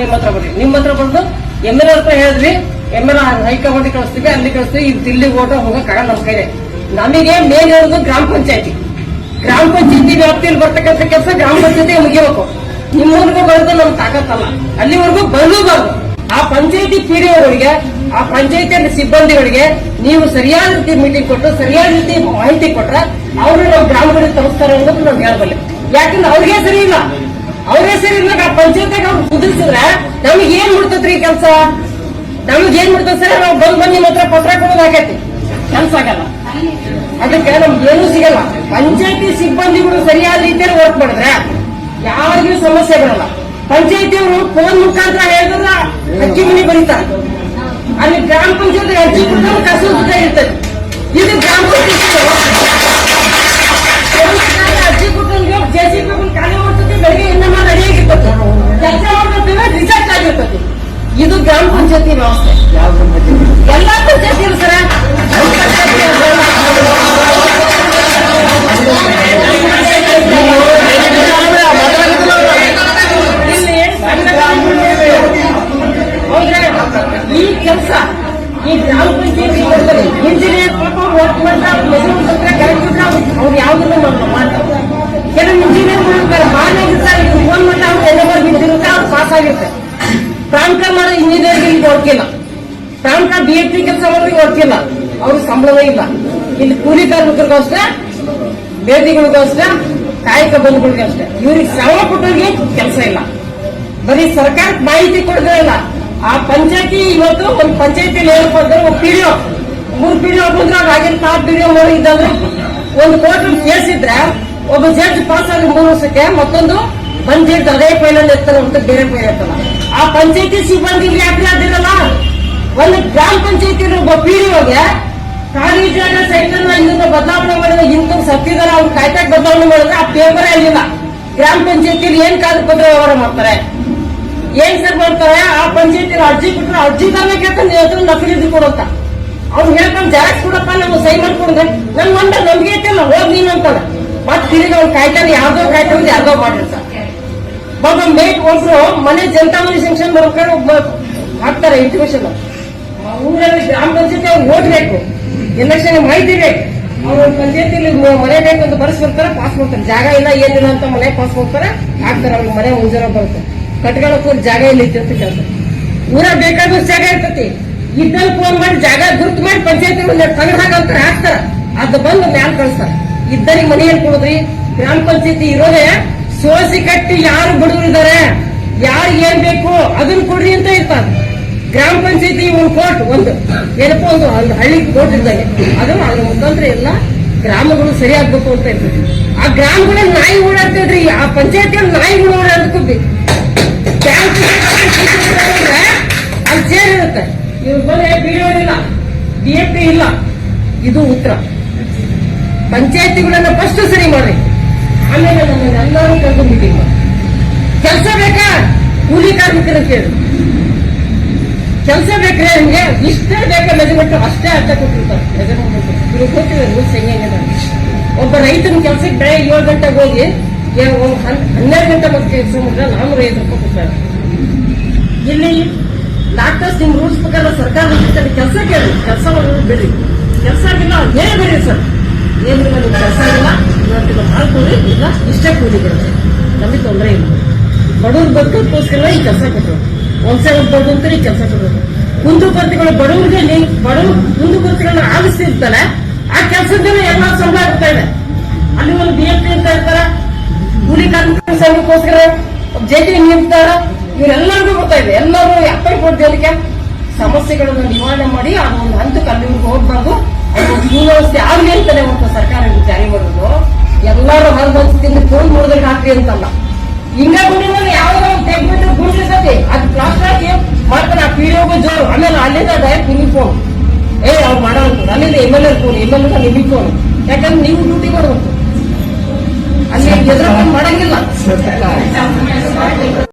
ನಿಮ್ಮ ಹತ್ರ ಬರ್ರಿ ನಿಮ್ಮ ಹತ್ರ ಬಂದು ಎಂ ಎಲ್ ಹತ್ರ ಹೇಳಿದ್ರಿ ಎಂ ಎಲ್ ಹೈಕಮಾಂಡ್ ಕಳಿಸ್ತೀವಿ, ಅಲ್ಲಿ ಕಳಿಸ್ತೀವಿ, ಈ ದಿಲ್ಲಿ ಓಟ ಹೋಗಕ್ಕಾಗಲ್ಲ ನಮ್ಮ ಕೈಲಿ. ನಮಗೆ ಮೇನ್ ಇರೋದು ಗ್ರಾಮ ಪಂಚಾಯತಿ. ಗ್ರಾಮ ಪಂಚಾಯತಿ ವ್ಯಾಪ್ತಿಯಲ್ಲಿ ಬರ್ತಕ್ಕಂಥ ಕೆಲಸ ಗ್ರಾಮ ಪಂಚಾಯತಿ ಮುಗಿಬೇಕು. ನಿಮ್ಮವರೆಗೂ ಬರೋದು ನಮ್ಗೆ ತಾಕತ್ತಲ್ಲ. ಅಲ್ಲಿವರೆಗೂ ಬರಲೂಬಾರ್ದು. ಆ ಪಂಚಾಯತಿ ಪೀಡಿಯವರಿಗೆ, ಆ ಪಂಚಾಯತಿ ಸಿಬ್ಬಂದಿಗಳಿಗೆ ನೀವು ಸರಿಯಾದ ರೀತಿ ಮೀಟಿಂಗ್ ಕೊಟ್ಟು ಸರಿಯಾದ ರೀತಿ ಮಾಹಿತಿ ಕೊಟ್ರೆ, ಅವರು ನಮ್ಮ ಗ್ರಾಮಗಳಿಗೆ ತಲುಪಿಸ್ತಾರೆ ಅನ್ನೋದು ನಾವು ಹೇಳಬಲ್ಲೆ ಯಾಕಂದ್ರೆ ಅವ್ರಿಗೆ ಸರಿ ಇಲ್ಲ. ಇಲ್ಲ ಆ ಪಂಚಾಯತಿಗೆ ಅವ್ರು ಕುದಿಸಿದ್ರೆ ನಮಗೆ ಏನ್ ಮುಡ್ತದ್ರಿ ಕೆಲಸ? ನಮಗೆ ಏನ್ ಮುಡ್ತದ ಸರ್? ನಾವು ಬಂದ್ ಬಂದ್ ನಿಮ್ಮ ಹತ್ರ ಪತ್ರ ಕೊಡೋದಾಗೈತಿ ಕೆಲಸ ಆಗಲ್ಲ. ಅದಕ್ಕೆ ನಮ್ಗೆ ಏನೂ ಸಿಗಲ್ಲ. ಪಂಚಾಯತಿ ಸಿಬ್ಬಂದಿಗಳು ಸರಿಯಾದ ರೀತಿಯಲ್ಲಿ ವರ್ಕ್ ಮಾಡಿದ್ರೆ ಯಾರಿಗೂ ಸಮಸ್ಯೆ ಬರಲ್ಲ. ಪಂಚಾಯತಿಯವರು ಫೋನ್ ಮುಖಾಂತರ ಹೇಳಿದ್ರ ಅಕ್ಕಿ ಮನೆ ಬರೀತಾರೆ ಅಲ್ಲಿ ಗ್ರಾಮ ಪಂಚಾಯತ್ ಅರ್ಜಿ ಕೊಡ್ತಾರೆ ಕಸ ಇರ್ತದೆ. ಇದು ಗ್ರಾಮ ಪಂಚಾಯತ್ ಗ್ರಾಮ ಪಂಚಾಯತಿ ವ್ಯವಸ್ಥೆ. ಎಲ್ಲಾ ಪಂಚಾಯತಿ ಸರ? ಈ ಕೆಲಸ, ಈ ಗ್ರಾಮ ಪಂಚಾಯತಿ ಇಂಜಿನಿಯರ್ ವರ್ಕ್ ಮೆಸೇಜ್ ಕರೆಕ್ಟ್ ಅವ್ರು ಯಾವ್ದನ್ನು ಮಾಡ್ತಾರೆ ಕೆಲವು ಇಂಜಿನಿಯರ್ ಮಾಡ್ತಾರೆ ಬಾನ್ ಆಗಿರ್ತಾರೆ ಫೋನ್ ಮಾಡ್ತಾ ಅವ್ರು ಎಣ್ಣೆ ಬಿದ್ದಿರುತ್ತೆ, ಅವ್ರು ಪಾಸ್ ಆಗಿರ್ತಾರೆ ಪ್ರಾಂಕ ಮಾಡೋ ಇಂಜಿನಿಯರ್ಗೆ ಇಲ್ಲಿ ಹೊಡ್ಕಿಲ್ಲ PAN card B F T ಕೆಲಸ ಮಾಡೋರಿಗೆ ವರ್ಕಿಲ್ಲ ಅವ್ರಿಗೆ ಸಂಬಳವೇ ಇಲ್ಲ. ಇಲ್ಲಿ ಕೂಲಿ ಕಾರ್ಮಿಕರಿಗೂ ಅಷ್ಟೇ ಬೇದಿಗಳಿಗೂ ಅಷ್ಟೇ ಕಾಯಕ ಬಂಧುಗಳಿಗೂ ಅಷ್ಟೇ ಇವ್ರಿಗೆ ಶ್ರಮ ಕೊಟ್ಟವ್ರಿಗೆ ಕೆಲಸ ಇಲ್ಲ. ಬರೀ ಸರ್ಕಾರಕ್ಕೆ ಮಾಹಿತಿ ಕೊಡದೇ ಇಲ್ಲ. ಆ ಪಂಚಾಯತಿ ಇವತ್ತು ಒಂದು ಪಂಚಾಯತಿಯಲ್ಲಿ ಏನಪ್ಪ ಒಂದು ಪಿಡಿಒ ಮೂರು ಪಿಡಿಒ ಬಂದ್ರೆ ಆಗಿನ ಟಾಪ್ ಪಿಡಿಯೋ ಮಾಡಿ ಇದ್ದಂದ್ರೆ ಒಂದು ಕೋರ್ಟ್ ಕೇಸ್ ಇದ್ರೆ ಒಬ್ಬ ಜಡ್ಜ್ ಪಾಸ್ ಆಗಿ ಮೂರು ವರ್ಷಕ್ಕೆ ಮತ್ತೊಂದು ಬಂದ್ ಜಡ್ಜ್ ಅದೇ ಫೈನಲ್ ಇರ್ತಾರೆ ಅಂತ ಬೇರೆ ಫೈಲ್ ಇರ್ತಲ್ಲ ಆ ಪಂಚಾಯತಿ ಸಿಬ್ಬಂದಿ ಯಾಕೆ ಅದಿರಲ್ಲ ಒಂದು ಗ್ರಾಮ ಪಂಚಾಯತಿ ಒಬ್ಬ ಖಾಲಿ ಜಾಗ ಸೈಕಲ್ ಇಲ್ಲಿಂದ ಬದಲಾವಣೆ ಮಾಡಿದ್ರೆ ಇಂಥ ಸತ್ತಿದಾರ ಅವ್ರು ಕಾಯ್ತಾಕ್ ಬದಲಾವಣೆ ಮಾಡಿದ್ರೆ ಆ ಪೇಪರ್ ಆಗಿಲ್ಲ ಗ್ರಾಮ ಪಂಚಾಯತಿಯಲ್ಲಿ ಏನ್ ಕಾಗದ ಪತ್ರ ವ್ಯವಹಾರ ಮಾಡ್ತಾರೆ? ಏನ್ ಸರ್ ಮಾಡ್ತಾರೆ? ಆ ಪಂಚಾಯತಿಯಲ್ಲಿ ಅರ್ಜಿ ಕೊಟ್ಟರೆ ಅರ್ಜಿ ಕೇಳ್ತಾನೆ ಹತ್ರ ನಕಲಿ ಇದು ಕೊಡುತ್ತ? ಅವ್ನು ಹೇಳ್ತಾನೆ ಜೆರಾಕ್ಸ್ ಕೊಡಪ್ಪ, ನಾವು ಸೈ ಮಾಡ್ಕೊಂಡ್ರೆ. ನನ್ ಮಂಡ ನಮ್ಗೆ ಐತಲ್ಲ ಹೋಗ್ ನೀನು ಅಂತಾನೆ ಮತ್ತೆ ತಿರುಗಿ ಅವ್ನು ಕಾಯ್ತಾನೆ ಯಾವ್ದೋ ಕಾಯ್ತಾನೆ ಯಾವ್ದೋ ಮಾಡಿರ್ತಾರೆ. ಬಾಬಾ ಮೇಟ್ ಒಬ್ರು ಮನೆ ಜನತಾ ಮನೆ ಸೆಕ್ಷನ್ ಬರ್ಕೊಂಡು ಒಬ್ಬ ಹಾಕ್ತಾರೆ ಇಂಟಿಮೇಷನ್ ಊರಲ್ಲಿ ಗ್ರಾಮ ಪಂಚಾಯತಿ ಅವ್ರು ಓಟ್ ಬೇಕು ಎಲೆಕ್ಷನ್ ಮಾಹಿತಿ ಬೇಕು ಅವ್ರ ಪಂಚಾಯತಿಲಿ ಮನೆ ಬೇಕು ಅಂತ ಬರ್ಸಿ ಬರ್ತಾರೆ ಪಾಸ್ ಮಾಡ್ತಾರೆ ಜಾಗ ಇಲ್ಲ ಏನಿಲ್ಲ ಅಂತ ಮನೆ ಪಾಸ್ ಮಾಡ್ತಾರೆ ಹಾಕ್ತಾರೆ ಅವ್ರಿಗೆ ಮನೆ ಮುಂಜಾನೆ ಬರುತ್ತೆ ಕಟ್ಕೊಳಕ್ಕೂ ಜಾಗ ಇಲ್ಲ ಇತ್ತು ಅಂತ ಊರ ಬೇಕಾದಷ್ಟು ಜಾಗ ಇರ್ತತಿ ಇದ್ದಲ್ಲಿ ಫೋನ್ ಮಾಡಿ ಜಾಗ ಗುರ್ತು ಮಾಡಿ ಪಂಚಾಯತಿ ತಗಡ್ ಹಾಕಂತಾರೆ ಹಾಕ್ತಾರ ಅದು ಬಂದು ಮ್ಯಾಲ್ ಕಳಿಸ್ತಾರ ಇದ್ದರಿಗೆ ಮನೆಯಲ್ಲಿ ಕೊಡುದ್ರಿ ಗ್ರಾಮ ಪಂಚಾಯತಿ ಇರೋದೇ ಸೋಸಿ ಕಟ್ಟಿ ಯಾರು ಬಡವರಿದ್ದಾರೆ? ಯಾರು ಏನ್ ಬೇಕು ಅದನ್ನ ಕೊಡ್ರಿ ಅಂತ ಇರ್ತಾರೆ ಗ್ರಾಮ ಪಂಚಾಯತಿ ಒಂದು ಕೋರ್ಟ್, ಒಂದು. ಏನಪ್ಪ ಒಂದು ಒಂದು ಹಳ್ಳಿ ಕೋರ್ಟ್ ಇದ್ದಂಗೆ. ಅದು ಅದ್ರ ಮುಖಾಂತರ ಎಲ್ಲ ಗ್ರಾಮಗಳು ಸರಿ ಆಗ್ಬೇಕು ಅಂತ ಇರ್ತದೆ ಆ ಗ್ರಾಮಗಳ ನಾಯಿ ಓಡಾಡ್ತಿದ್ರಿ ಆ ಪಂಚಾಯತಿಯಲ್ಲಿ ನಾಯಿಗಳು ಓಡಾಡ್ಕೊಬಿ ಬ್ಯಾಂಕ್ ಅಲ್ಲಿ ಚೇರ್ ಇರುತ್ತೆ. ಇವ್ರು ಬಂದ್ರೆ ಬಿಡಿಒ ಇಲ್ಲ. ಬಿ ಎಫ್ ಇಲ್ಲ. ಇದು ಉತ್ತರ. ಪಂಚಾಯತಿಗಳನ್ನ ಫಸ್ಟ್ ಸರಿ ಮಾಡ್ರಿ. ಆಮೇಲೆ ನನ್ನ ಎಲ್ಲರೂ ಕರೆದು ಕೆಲಸ ಬೇಕಾ? ಕೂಲಿ ಕಾರ್ಮಿಕರ ಕೇಳು. ಕೆಲಸ ಬೇಕ್ರೆ ನಿಮ್ಗೆ? ಇಷ್ಟೇ ಬೇಕಾ ಮೆಜರ್ಮೆಂಟ್ ಅಷ್ಟೇ ಅರ್ಥ ಕೊಟ್ಟಿರ್ತಾರೆ ಮೆಜರ್ಮೆಂಟ್ ಇವ್ರು ಗೊತ್ತಿದೆ ರೂಲ್ಸ್ ಹೆಂಗೆ ಒಬ್ಬ ರೈತನ ಕೆಲಸಕ್ಕೆ ಬೆಳಗ್ಗೆ ಏಳು ಗಂಟೆಗೆ ಹೋಗಿ ಒಂದ್ ಹನ್- ಹನ್ನೆರಡು ಗಂಟೆ ಮತ್ತೆ ಕೆಲಸ ಮಾಡಿದ್ರೆ ನಾನ್ನೂರ ಐದು ಕೊಡ್ತಾರೆ. ಇಲ್ಲಿ ಡಾಕ್ಟರ್ಸ್ ನಿಮ್ ರೂಲ್ಸ್ ಪ್ರಕಾರ ಸರ್ಕಾರ ಕೆಲಸ ಕೇಳಿ. ಕೆಲಸ ಬಿಡ್ರಿ ಕೆಲಸ ಆಗಿಲ್ಲ, ಏನೇ ಬೆಳಿ ಸರ್. ಏನು ಕೆಲಸ ಆಗಿಲ್ಲ. ಇವತ್ತಿನ ಮಾಡ್ಕೊಳ್ಳಿ ಇಲ್ಲ ಇಷ್ಟೇ ಕೂಲಿ ನಮಗೆ ತೊಂದರೆ ಇಲ್ಲ. ಬಡವ್ರು ಬದುಕೋಕ್ಕೋಸ್ಕರ ಈ ಕೆಲಸ ಕೊಟ್ಟರು ಒಂದ್ಸಲ ಬಡವ್ರು ಅಂತ ಈ ಕೆಲಸ ಕೊಡೋದು ಕುಂದುಕೊರತೆಗಳು ಬಡವರಿಗೆ ನೀ ಬಡವರು ಕುಂದುಕೊರತೆಗಳನ್ನ ಆಗಿಸ್ತಿರ್ತಾರೆ ಆ ಕೆಲಸದಿಂದ ಎಲ್ಲ ಸಂಬಳ ಆಗ್ತಾ ಇದೆ. ಅಲ್ಲಿ ಒಂದು ಬಿ ಎಫ್ ಅಂತ ಇರ್ತಾರ ಕೂಲಿ ಕಾರ್ಮಿಕರ ಸಂಘಕ್ಕೋಸ್ಕರ ಜೆಟಿ ನಿಂತಾರ. ಇವರೆಲ್ಲರಿಗೂ ಗೊತ್ತಾಗಿದೆ ಎಲ್ಲರೂ ಅಪಾಯಿಂಟ್ ಕೊಡ್ತಿದ್ದಕ್ಕೆ ಸಮಸ್ಯೆಗಳನ್ನು ನಿವಾರಣೆ ಮಾಡಿ ಅದು ಒಂದು ಹಂತಕ್ಕೆ ಅಲ್ಲಿ ಹೋಗ್ಬಾರ್ದು. ಅದೊಂದು ಸುವ್ಯವಸ್ಥೆ ಆಗಲಿ ಅಂತಾನೆ ಒಂದು ಸರ್ಕಾರ ಇದು ಜಾರಿ ಮಾಡೋದು. ಎಲ್ಲರೂ ತಿಂದು ಫೋನ್ ನೋಡಿದ್ರೆ ಹಾಕ್ರಿ ಅಂತಲ್ಲ. ಹಿಂಗ ಬಂದಿಲ್ಲ ಯಾವಾಗ ತೆಗ್ಬಿಟ್ಟು ಗುಂಡಿರ್ತೈತಿ ಅದು ಪ್ಲಾಸ್ಟರ್ ಹಾಕಿ ಮಾಡ್ತಾರೆ, ಆ ಪಿಡಿಒಗೂ ಜೋರು. ಆಮೇಲೆ ಅಲ್ಲಿಂದ ಡೈರೆಕ್ಟ್ ನಿಮಗೆ ಫೋನ್ ಏ, ಅವ್ರು ಮಾಡೋ ಅಲ್ಲಿಂದ M L A phone M L A ನಿಮಗೆ ಫೋನ್ ಯಾಕಂದ್ರೆ ನೀವು ಡ್ಯೂಟಿ ಮಾಡಬೇಕು ಅಲ್ಲಿ ಎದುರು ಮಾಡಂಗಿಲ್ಲ.